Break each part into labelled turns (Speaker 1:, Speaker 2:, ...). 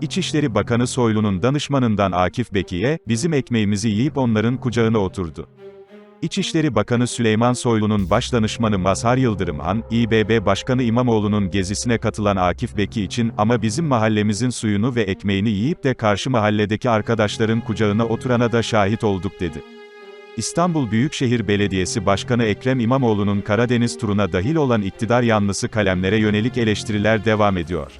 Speaker 1: İçişleri Bakanı Soylu'nun danışmanından Akif Beki'ye, bizim ekmeğimizi yiyip onların kucağına oturdu. İçişleri Bakanı Süleyman Soylu'nun baş danışmanı Mazhar Yıldırımhan, İBB Başkanı İmamoğlu'nun gezisine katılan Akif Beki için, ama bizim mahallemizin suyunu ve ekmeğini yiyip de karşı mahalledeki arkadaşların kucağına oturana da şahit olduk dedi. İstanbul Büyükşehir Belediyesi Başkanı Ekrem İmamoğlu'nun Karadeniz turuna dahil olan iktidar yanlısı kalemlere yönelik eleştiriler devam ediyor.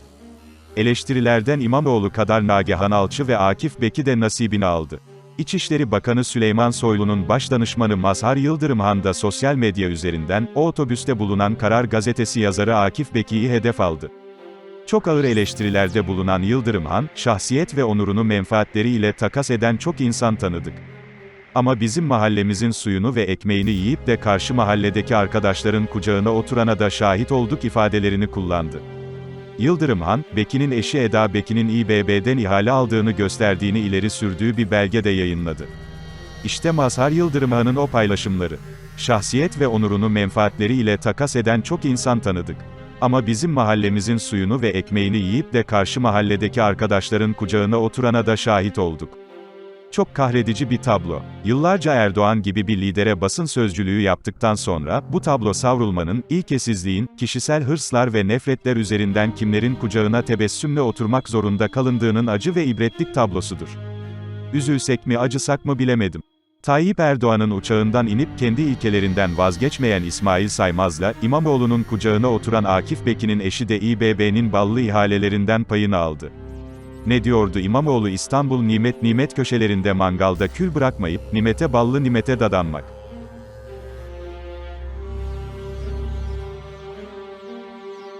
Speaker 1: Eleştirilerden İmamoğlu kadar Nagihan Alçı ve Akif Beki de nasibini aldı. İçişleri Bakanı Süleyman Soylu'nun başdanışmanı Mazhar Yıldırımhan da sosyal medya üzerinden, o otobüste bulunan Karar Gazetesi yazarı Akif Beki'yi hedef aldı. Çok ağır eleştirilerde bulunan Yıldırımhan, şahsiyet ve onurunu menfaatleriyle takas eden çok insan tanıdık. Ama bizim mahallemizin suyunu ve ekmeğini yiyip de karşı mahalledeki arkadaşların kucağına oturana da şahit olduk ifadelerini kullandı. Yıldırımhan, Beki'nin eşi Eda Beki'nin İBB'den ihale aldığını gösterdiğini ileri sürdüğü bir belge de yayınladı. İşte Mazhar Yıldırımhan'ın o paylaşımları. Şahsiyet ve onurunu menfaatleriyle takas eden çok insan tanıdık. Ama bizim mahallemizin suyunu ve ekmeğini yiyip de karşı mahalledeki arkadaşların kucağına oturana da şahit olduk. Çok kahredici bir tablo. Yıllarca Erdoğan gibi bir lidere basın sözcülüğü yaptıktan sonra, bu tablo savrulmanın, ilkesizliğin, kişisel hırslar ve nefretler üzerinden kimlerin kucağına tebessümle oturmak zorunda kalındığının acı ve ibretlik tablosudur. Üzülsek mi acısak mı bilemedim. Tayyip Erdoğan'ın uçağından inip kendi ilkelerinden vazgeçmeyen İsmail Saymaz'la, İmamoğlu'nun kucağına oturan Akif Beki'nin eşi de İBB'nin ballı ihalelerinden payını aldı. Ne diyordu İmamoğlu İstanbul nimet nimet köşelerinde mangalda kül bırakmayıp, nimete ballı nimete dadanmak.